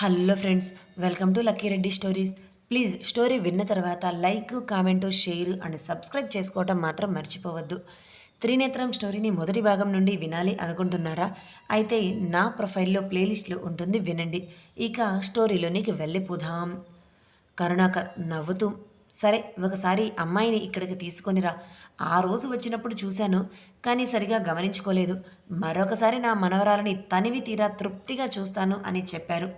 Hello friends welcome to lucky Reddy stories. Please story విన్న తర్వాత like comment share and subscribe చేసుకోవటం మాత్రం మర్చిపోవద్దు. త్రినేత్రం స్టోరీని మొదటి భాగం నుండి వినాలి అనుకుంటున్నారా? అయితే నా ప్రొఫైల్లో ప్లేలిస్ట్లో ఉంటుంది వినండి. ఇక స్టోరీలోనికి వెళ్ళిపోదాం. కరుణాకర్ నవ్వుతూ సరే ఒకసారి అమ్మాయిని ఇక్కడికి తీసుకొనిరా. ఆ రోజు వచ్చినప్పుడు చూశాను కానీ సరిగా గమనించుకోలేదు. మరొకసారి నా మనవరాలని తనివి తీరా తృప్తిగా చూస్తాను అని చెప్పారు.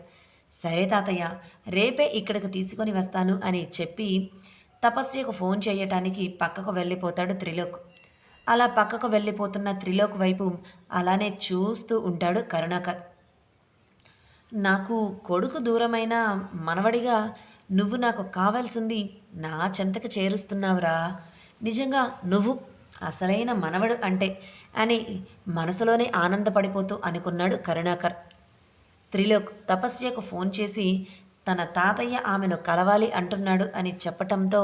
సరే తాతయ్య రేపే ఇక్కడికి తీసుకొని వస్తాను అని చెప్పి తపస్యకు ఫోన్ చేయటానికి పక్కకు వెళ్ళిపోతాడు త్రిలోక్. అలా పక్కకు వెళ్ళిపోతున్న త్రిలోక్ వైపు అలానే చూస్తూ ఉంటాడు కరుణాకర్. నాకు కొడుకు దూరమైన మనవడిగా నువ్వు నాకు కావాల్సింది నా చెంతకు చేరుస్తున్నావురా. నిజంగా నువ్వు అసలైన మనవడు అంటే అని మనసులోనే ఆనందపడిపోతూ అనుకున్నాడు కరుణాకర్. త్రిలోక్ తపస్యకు ఫోన్ చేసి తన తాతయ్య ఆమెను కలవాలి అంటున్నాడు అని చెప్పటంతో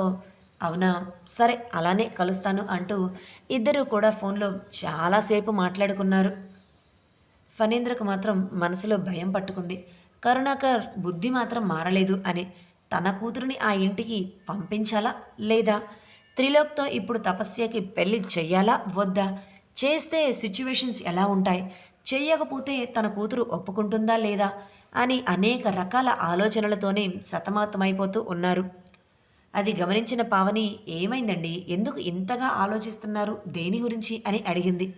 అవునా సరే అలానే కలుస్తాను అంటూ ఇద్దరూ కూడా ఫోన్లో చాలాసేపు మాట్లాడుకున్నారు. ఫణీంద్రకు మాత్రం మనసులో భయం పట్టుకుంది. కరుణాకర్ బుద్ధి మాత్రం మారలేదు అని తన కూతురుని ఆ ఇంటికి పంపించాలా లేదా? త్రిలోక్తో ఇప్పుడు తపస్యకి పెళ్ళి చెయ్యాలా వద్దా? చేస్తే సిచ్యువేషన్స్ ఎలా ఉంటాయి? చేయకపోతే తన కూతురు ఒప్పుకుంటుందా లేదా అని అనేక రకాల ఆలోచనలతోనే సతమతమైపోతూ ఉన్నారు. అది గమనించిన పావని ఏమైందండి? ఎందుకు ఇంతగా ఆలోచిస్తున్నారు? దేని గురించి? అని అడిగింది.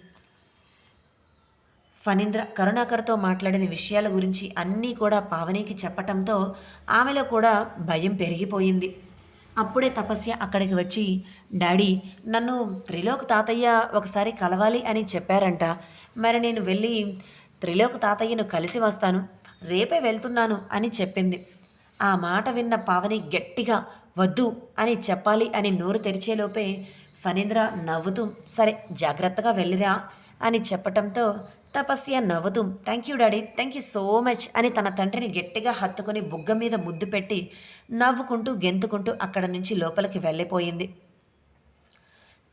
ఫణీంద్ర కరుణాకర్తో మాట్లాడిన విషయాల గురించి అన్నీ కూడా పావనికి చెప్పటంతో ఆమెలో కూడా భయం పెరిగిపోయింది. అప్పుడే తపస్య అక్కడికి వచ్చి డాడీ నన్ను త్రిలోక్ తాతయ్య ఒకసారి కలవాలి అని చెప్పారంట. మరి నేను వెళ్ళి త్రిలోక తాతయ్యను కలిసి వస్తాను. రేపే వెళ్తున్నాను అని చెప్పింది. ఆ మాట విన్న పావని గట్టిగా వద్దు అని చెప్పాలి అని నోరు తెరిచేలోపే ఫణీంద్ర నవ్వుతూ సరే జాగ్రత్తగా వెళ్ళిరా అని చెప్పటంతో తపస్య నవ్వుతూ thank you daddy. Thank you so much అని తన తండ్రిని గట్టిగా హత్తుకుని బుగ్గ మీద ముద్దు పెట్టి నవ్వుకుంటూ గెంతుకుంటూ అక్కడ నుంచి లోపలికి వెళ్ళిపోయింది.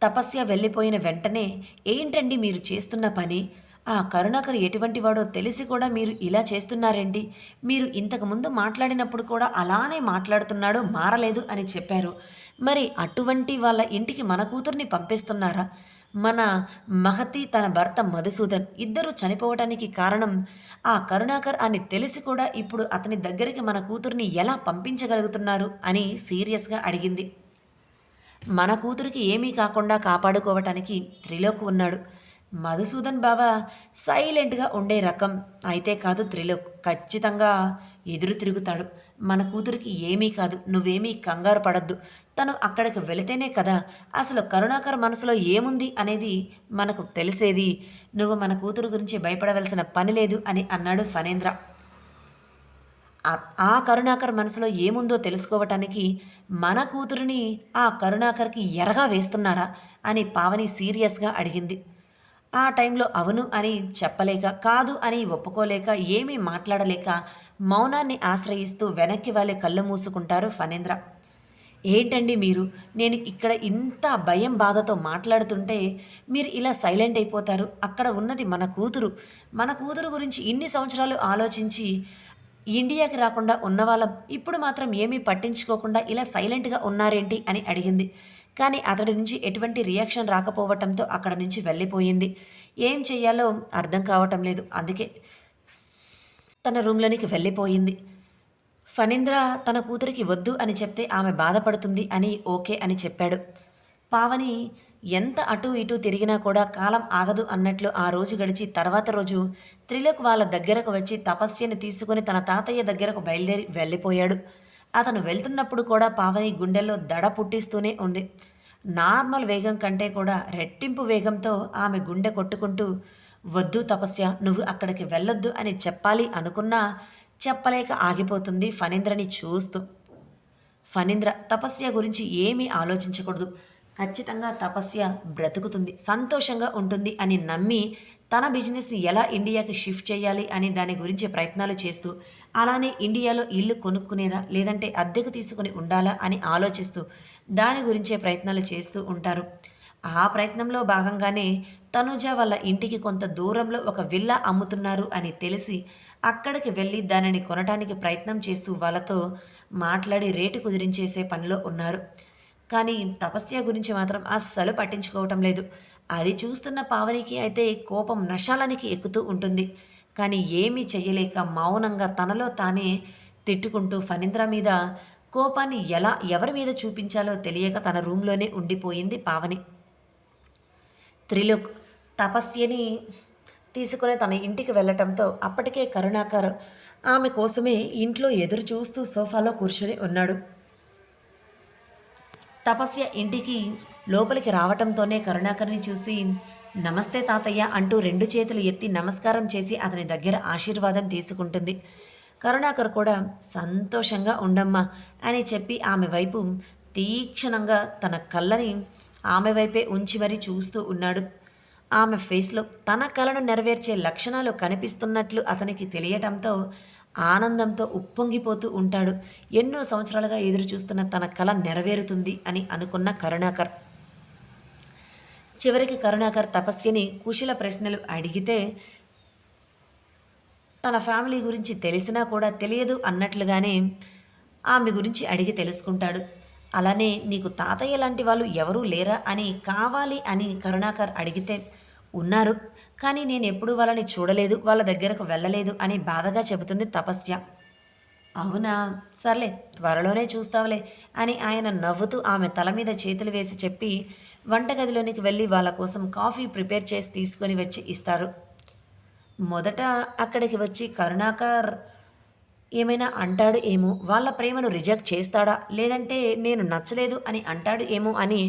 తపస్య వెళ్ళిపోయిన వెంటనే ఏంటండి మీరు చేస్తున్న పని? ఆ కరుణాకర్ ఎటువంటి వాడో తెలిసి కూడా మీరు ఇలా చేస్తున్నారండి మీరు ఇంతకుముందు మాట్లాడినప్పుడు కూడా అలానే మాట్లాడుతున్నాడు మారలేదు అని చెప్పారు. మరి అటువంటి వాళ్ళ ఇంటికి మన కూతుర్ని పంపిస్తున్నారా? మన మహతి తన భర్త మధుసూదన్ ఇద్దరు చనిపోవటానికి కారణం ఆ కరుణాకర్ అని తెలిసి కూడా ఇప్పుడు అతని దగ్గరికి మన కూతుర్ని ఎలా పంపించగలుగుతున్నారు అని సీరియస్గా అడిగింది. మన కూతురికి ఏమీ కాకుండా కాపాడుకోవటానికి త్రిలోక్ ఉన్నాడు. మధుసూదన్ బావ సైలెంట్గా ఉండే రకం. అయితే కాదు త్రిలోక్. ఖచ్చితంగా ఎదురు తిరుగుతాడు. మన కూతురికి ఏమీ కాదు. నువ్వేమీ కంగారు పడద్దు. తను అక్కడికి వెళితేనే కదా అసలు కరుణాకర్ మనసులో ఏముంది అనేది మనకు తెలిసేది. నువ్వు మన కూతురు గురించి భయపడవలసిన పని లేదు అని అన్నాడు ఫణేంద్ర. ఆ కరుణాకర్ మనసులో ఏముందో తెలుసుకోవటానికి మన కూతురిని ఆ కరుణాకర్కి ఎరగా వేస్తున్నారా అని పావని సీరియస్గా అడిగింది. ఆ టైంలో అవును అని చెప్పలేక కాదు అని ఒప్పుకోలేక ఏమీ మాట్లాడలేక మౌనాన్ని ఆశ్రయిస్తూ వెనక్కి వాళ్ళే కళ్ళు మూసుకుంటారు ఫణేంద్ర. ఏంటండి మీరు? నేను ఇక్కడ ఇంత భయం బాధతో మాట్లాడుతుంటే మీరు ఇలా సైలెంట్ అయిపోతారు. అక్కడ ఉన్నది మన కూతురు. మన కూతురు గురించి ఇన్ని సంవత్సరాలు ఆలోచించి ఇండియాకి రాకుండా ఉన్నవాళ్ళం. ఇప్పుడు మాత్రం ఏమీ పట్టించుకోకుండా ఇలా సైలెంట్గా ఉన్నారేంటి అని అడిగింది. కానీ అతడి నుంచి ఎటువంటి రియాక్షన్ రాకపోవటంతో అక్కడ నుంచి వెళ్ళిపోయింది. ఏం చెయ్యాలో అర్థం కావటం లేదు. అందుకే తన రూమ్లోనికి వెళ్ళిపోయింది. ఫణీంద్ర తన కూతురికి వద్దు అని చెప్తే ఆమె బాధపడుతుంది అని ఓకే అని చెప్పాడు. పావని ఎంత అటు ఇటు తిరిగినా కూడా కాలం ఆగదు అన్నట్లు ఆ రోజు గడిచి తర్వాత రోజు త్రిలోక్ వాళ్ళ దగ్గరకు వచ్చి తపస్యని తీసుకుని తన తాతయ్య దగ్గరకు బయలుదేరి వెళ్ళిపోయాడు. అతను వెళ్తున్నప్పుడు కూడా పావని గుండెల్లో దడ పుట్టిస్తూనే ఉంది. నార్మల్ వేగం కంటే కూడా రెట్టింపు వేగంతో ఆమె గుండె కొట్టుకుంటూ వద్దు తపస్య నువ్వు అక్కడికి వెళ్ళొద్దు అని చెప్పాలి అనుకున్నా చెప్పలేక ఆగిపోతుంది ఫణీంద్రని చూస్తూ. ఫణీంద్ర తపస్య గురించి ఏమీ ఆలోచించకూడదు. ఖచ్చితంగా తపస్య బ్రతుకుతుంది సంతోషంగా ఉంటుంది అని నమ్మి తన బిజినెస్ని ఎలా ఇండియాకి షిఫ్ట్ చేయాలి అని దాని గురించి ప్రయత్నాలు చేస్తూ అలానే ఇండియాలో ఇల్లు కొనుక్కునేదా లేదంటే అద్దెకు తీసుకుని ఉండాలా అని ఆలోచిస్తూ దాని గురించే ప్రయత్నాలు చేస్తూ ఉంటారు. ఆ ప్రయత్నంలో భాగంగానే తనుజ వాళ్ళ ఇంటికి కొంత దూరంలో ఒక విల్లా అమ్ముతున్నారు అని తెలిసి అక్కడికి వెళ్ళి దానిని కొనటానికి ప్రయత్నం చేస్తూ వాళ్ళతో మాట్లాడి రేటు కుదిరించేసే పనిలో ఉన్నారు. కానీ తపస్య గురించి మాత్రం అస్సలు పట్టించుకోవటం లేదు. అది చూస్తున్న పావనికి అయితే కోపం నశాలానికి ఎక్కుతూ ఉంటుంది. కానీ ఏమీ చెయ్యలేక మౌనంగా తనలో తానే తిట్టుకుంటూ ఫణీంద్ర మీద కోపాన్ని ఎలా ఎవరి మీద చూపించాలో తెలియక తన రూమ్లోనే ఉండిపోయింది పావని. త్రిలోక్ తపస్యని తీసుకుని తన ఇంటికి వెళ్ళటంతో అప్పటికే కరుణాకర్ ఆమె కోసమే ఇంట్లో ఎదురు చూస్తూ సోఫాలో కూర్చొని ఉన్నాడు. తపస్య ఇంటికి లోపలికి రావటంతోనే కరుణాకర్ని చూసి నమస్తే తాతయ్య అంటూ రెండు చేతులు ఎత్తి నమస్కారం చేసి అతని దగ్గర ఆశీర్వాదం తీసుకుంటుంది. కరుణాకర్ కూడా సంతోషంగా ఉండమ్మా అని చెప్పి ఆమె వైపు తీక్షణంగా తన కళ్ళని ఆమె వైపే ఉంచి మరీ చూస్తూ ఉన్నాడు. ఆమె ఫేస్లో తన కలను నెరవేర్చే లక్షణాలు కనిపిస్తున్నట్లు అతనికి తెలియటంతో ఆనందంతో ఉప్పొంగిపోతూ ఉంటాడు. ఎన్నో సంవత్సరాలుగా ఎదురు చూస్తున్న తన కళ నెరవేరుతుంది అని అనుకున్న కరుణాకర్. చివరికి కరుణాకర్ తపస్యని కుశల ప్రశ్నలు అడిగితే తన ఫ్యామిలీ గురించి తెలిసినా కూడా తెలియదు అన్నట్లుగానే ఆమె గురించి అడిగి తెలుసుకుంటాడు. అలానే నీకు తాతయ్య లాంటి వాళ్ళు ఎవరూ లేరా అని కావాలి అని కరుణాకర్ అడిగితే ఉన్నారు. కానీ నేను ఎప్పుడు వాళ్ళని చూడలేదు వాళ్ళ దగ్గరకు వెళ్ళలేదు అని బాధగా చెబుతుంది తపస్య. అవునా? సర్లే త్వరలోనే చూస్తావులే అని ఆయన నవ్వుతూ ఆమె తల మీద చేతులు వేసి చెప్పి వంటగదిలోనికి వెళ్ళి వాళ్ళ కోసం కాఫీ ప్రిపేర్ చేసి తీసుకొని వచ్చి ఇస్తాడు. మొదట అక్కడికి వచ్చి కరుణాకర్ ఏమైనా అంటాడు ఏమో వాళ్ళ ప్రేమను రిజెక్ట్ చేస్తాడా లేదంటే నేను నచ్చలేదు అని అంటాడు ఏమో అని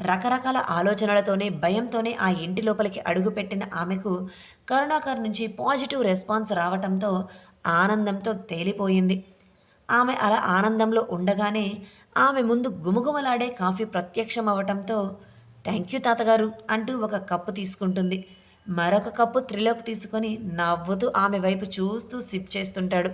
రకరకాల ఆలోచనలతోనే భయంతోనే ఆ ఇంటి లోపలికి అడుగుపెట్టిన ఆమెకు కరుణాకర్ నుంచి పాజిటివ్ రెస్పాన్స్ రావటంతో ఆనందంతో తేలిపోయింది. ఆమె అలా ఆనందంలో ఉండగానే ఆమె ముందు గుమగుమలాడే కాఫీ ప్రత్యక్షం థ్యాంక్ యూ తాతగారు అంటూ ఒక కప్పు తీసుకుంటుంది. మరొక కప్పు త్రిలోకి తీసుకొని నవ్వుతూ ఆమె వైపు చూస్తూ సిప్ చేస్తుంటాడు.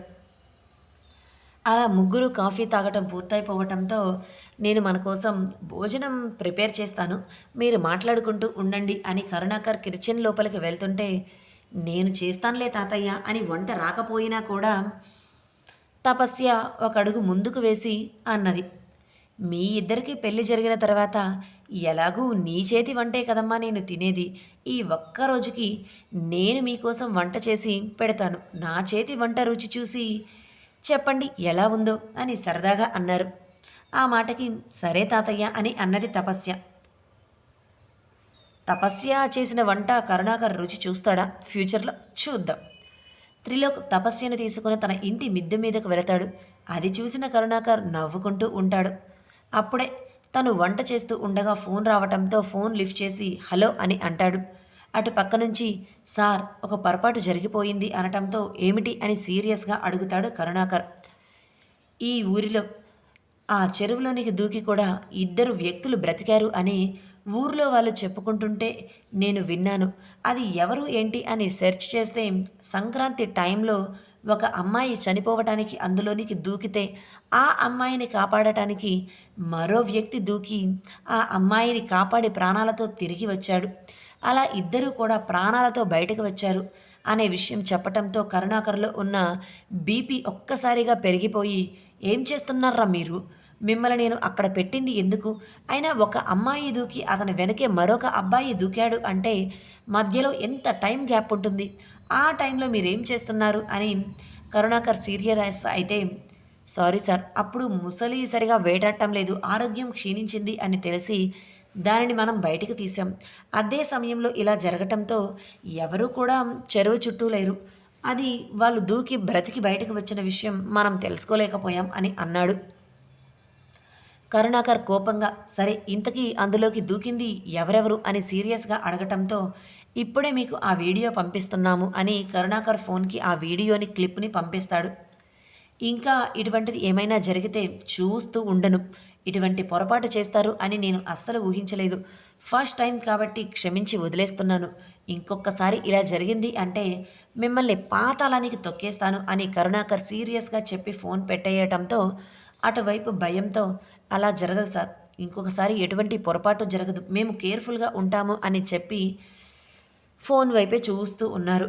అలా ముగ్గురు కాఫీ తాగటం పూర్తయిపోవటంతో నేను మన కోసం భోజనం ప్రిపేర్ చేస్తాను. మీరు మాట్లాడుకుంటూ ఉండండి అని కరుణాకర్ కిచెన్ లోపలికి వెళ్తుంటే నేను చేస్తానులే తాతయ్య అని వంట రాకపోయినా కూడా తపస్య ఒక అడుగు ముందుకు వేసి అన్నది. మీ ఇద్దరికి పెళ్ళి జరిగిన తర్వాత ఎలాగూ నీ చేతి వంటే కదమ్మా నేను తినేది. ఈ ఒక్క రోజుకి నేను మీకోసం వంట చేసి పెడతాను. నా చేతి వంట రుచి చూసి చెప్పండి ఎలా ఉందో అని సరదాగా అన్నారు. ఆ మాటకి సరే తాతయ్య అని అన్నది తపస్య. తపస్య చేసిన వంట కరుణాకర్ రుచి చూస్తాడా? ఫ్యూచర్లో చూద్దాం. త్రిలోక్ తపస్యను తీసుకుని తన ఇంటి మిద్దె మీదకు వెళతాడు. అది చూసిన కరుణాకర్ నవ్వుకుంటూ ఉంటాడు. అప్పుడే తను వంట చేస్తూ ఉండగా ఫోన్ రావటంతో ఫోన్ లిఫ్ట్ చేసి హలో అని అంటాడు. అటు పక్క నుంచి సార్ ఒక పొరపాటు జరిగిపోయింది అనటంతో ఏమిటి అని సీరియస్గా అడుగుతాడు కరుణాకర్. ఈ ఊరిలో ఆ చెరువులోనికి దూకి కూడా ఇద్దరు వ్యక్తులు బ్రతికారు అని ఊర్లో వాళ్ళు చెప్పుకుంటుంటే నేను విన్నాను. అది ఎవరు ఏంటి అని సెర్చ్ చేస్తే సంక్రాంతి టైంలో ఒక అమ్మాయి చనిపోవటానికి అందులోనికి దూకితే ఆ అమ్మాయిని కాపాడటానికి మరో వ్యక్తి దూకి ఆ అమ్మాయిని కాపాడి ప్రాణాలతో తిరిగి వచ్చాడు. అలా ఇద్దరూ కూడా ప్రాణాలతో బయటకు వచ్చారు. అనే విషయం చెప్పటంతో కరుణాకర్లో ఉన్న బీపీ ఒక్కసారిగా పెరిగిపోయి ఏం చేస్తున్నారా మీరు? మిమ్మల్ని నేను అక్కడ పెట్టింది ఎందుకు? అయినా ఒక అమ్మాయి దూకి అతని వెనకే మరొక అబ్బాయి దూకాడు అంటే మధ్యలో ఎంత టైం గ్యాప్ ఉంటుంది? ఆ టైంలో మీరేం చేస్తున్నారు? అని కరుణాకర్ సీరియస్ అయితే సారీ సార్ అప్పుడు ముసలి సరిగా వేటాడటం లేదు. ఆరోగ్యం క్షీణించింది అని తెలిసి దానిని మనం బయటికి తీసాం అదే సమయంలో ఇలా జరగటంతో ఎవరూ కూడా చెరువు చుట్టూ లేరు. అది వాళ్ళు దూకి బ్రతికి బయటకు వచ్చిన విషయం మనం తెలుసుకోలేకపోయాం అని అన్నాడు. కరుణాకర్ కోపంగా సరే ఇంతకీ అందులోకి దూకింది ఎవరెవరు? అని సీరియస్గా అడగటంతో ఇప్పుడే మీకు ఆ వీడియో పంపిస్తున్నాము అని కరుణాకర్ ఫోన్కి ఆ వీడియోని క్లిప్ని పంపిస్తాడు. ఇంకా ఇటువంటిది ఏమైనా జరిగితే చూస్తూ ఉండను. ఇటువంటి పొరపాటు చేస్తారు అని నేను అస్సలు ఊహించలేదు. ఫస్ట్ టైం కాబట్టి క్షమించి వదిలేస్తున్నాను. ఇంకొకసారి ఇలా జరిగింది అంటే మిమ్మల్ని పాతాళానికి తొక్కేస్తాను అని కరుణాకర్ సీరియస్గా చెప్పి ఫోన్ పెట్టేయటంతో అటువైపు భయంతో అలా జరగదు సార్. ఇంకొకసారి ఎటువంటి పొరపాటు జరగదు. మేము కేర్ఫుల్గా ఉంటాము అని చెప్పి ఫోన్ వైపే చూస్తూ ఉన్నారు.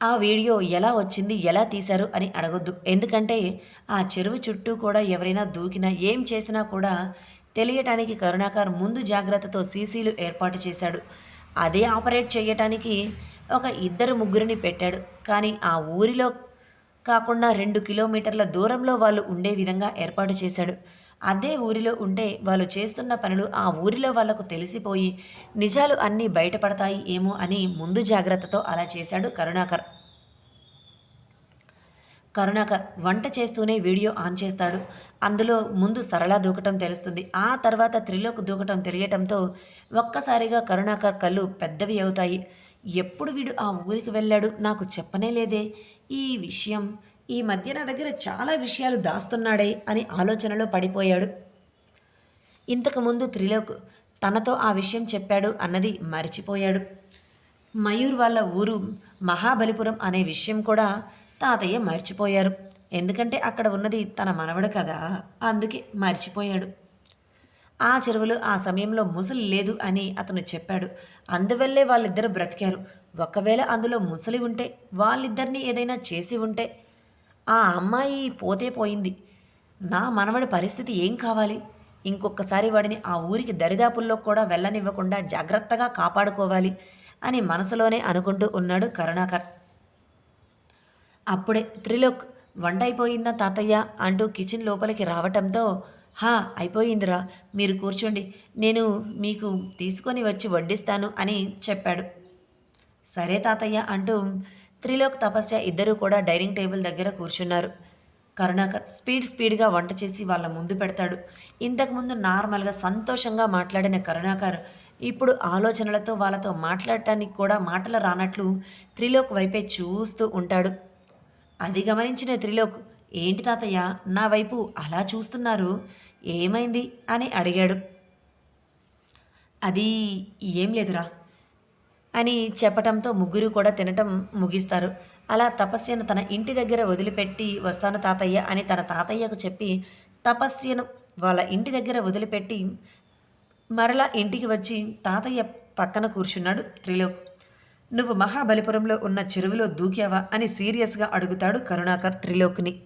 ఆ వీడియో ఎలా వచ్చింది ఎలా తీశారు అని అడగొద్దు. ఎందుకంటే ఆ చెరువు చుట్టూ కూడా ఎవరైనా దూకినా ఏం చేసినా కూడా తెలియటానికి కరుణాకర్ ముందు జాగ్రత్తతో సీసీలు ఏర్పాటు చేశాడు. అదే ఆపరేట్ చేయటానికి ఒక ఇద్దరు ముగ్గురిని పెట్టాడు. కానీ ఆ ఊరిలో కాకుండా రెండు కిలోమీటర్ల దూరంలో వాళ్ళు ఉండే విధంగా ఏర్పాటు చేశాడు. అదే ఊరిలో ఉంటే వాళ్ళు చేస్తున్న పనులు ఆ ఊరిలో వాళ్ళకు తెలిసిపోయి నిజాలు అన్నీ బయటపడతాయి ఏమో అని ముందు జాగ్రత్తతో అలా చేశాడు కరుణాకర్. కరుణాకర్ వంట చేస్తూనే వీడియో ఆన్ చేస్తాడు. అందులో ముందు సరళ దూకటం తెలుస్తుంది. ఆ తర్వాత త్రిలోక్ దూకటం తెలియటంతో ఒక్కసారిగా కరుణాకర్ కళ్ళు పెద్దవి అవుతాయి. ఎప్పుడు వీడు ఆ ఊరికి వెళ్ళాడు నాకు చెప్పనే లేదే. ఈ విషయం ఈ మధ్య నా దగ్గర చాలా విషయాలు దాస్తున్నాడే అని ఆలోచనలో పడిపోయాడు. ఇంతకుముందు త్రిలోక్ తనతో ఆ విషయం చెప్పాడు అన్నది మర్చిపోయాడు. మయూర్ వాళ్ళ ఊరు మహాబలిపురం అనే విషయం కూడా తాతయ్య మర్చిపోయారు. ఎందుకంటే అక్కడ ఉన్నది తన మనవడు కదా అందుకే మర్చిపోయాడు. ఆ చెరువులో ఆ సమయంలో ముసలి లేదు అని అతను చెప్పాడు. అందువల్లే వాళ్ళిద్దరూ బ్రతికారు. ఒకవేళ అందులో ముసలి ఉంటే వాళ్ళిద్దరినీ ఏదైనా చేసి ఉంటే ఆ అమ్మాయి పోతే పోయింది. నా మనవడి పరిస్థితి ఏం కావాలి? ఇంకొకసారి వాడిని ఆ ఊరికి దరిదాపుల్లో కూడా వెళ్ళనివ్వకుండా జాగ్రత్తగా కాపాడుకోవాలి అని మనసులోనే అనుకుంటూ ఉన్నాడు కరుణాకర్. అప్పుడే త్రిలోక్ వంట అయిపోయిందా తాతయ్య? అంటూ కిచెన్ లోపలికి రావటంతో హా అయిపోయిందిరా మీరు కూర్చోండి నేను మీకు తీసుకొని వచ్చి వడ్డిస్తాను అని చెప్పాడు. సరే తాతయ్య అంటూ త్రిలోక్ తపస్య ఇద్దరూ కూడా డైనింగ్ టేబుల్ దగ్గర కూర్చున్నారు. కరుణాకర్ స్పీడ్ స్పీడ్గా వంట చేసి వాళ్ళ ముందు పెడతాడు. ఇంతకుముందు నార్మల్గా సంతోషంగా మాట్లాడిన కరుణాకర్ ఇప్పుడు ఆలోచనలతో వాళ్ళతో మాట్లాడటానికి కూడా మాటలు రానట్లు త్రిలోక్ వైపే చూస్తూ ఉంటాడు. అది గమనించిన త్రిలోక్ ఏంటి తాతయ్య నా వైపు అలా చూస్తున్నారు? ఏమైంది? అని అడిగాడు. అది ఏం లేదురా అని చెప్పటంతో ముగ్గురు కూడా తినటం ముగిస్తారు. అలా తపస్యను తన ఇంటి దగ్గర వదిలిపెట్టి వస్తాను తాతయ్య అని తన తాతయ్యకు చెప్పి తపస్యను వాళ్ళ ఇంటి దగ్గర వదిలిపెట్టి మరలా ఇంటికి వచ్చి తాతయ్య పక్కన కూర్చున్నాడు త్రిలోక్. నువ్వు మహాబలిపురంలో ఉన్న చెరువులో దూకావా? అని సీరియస్గా అడుగుతాడు కరుణాకర్ త్రిలోక్ని.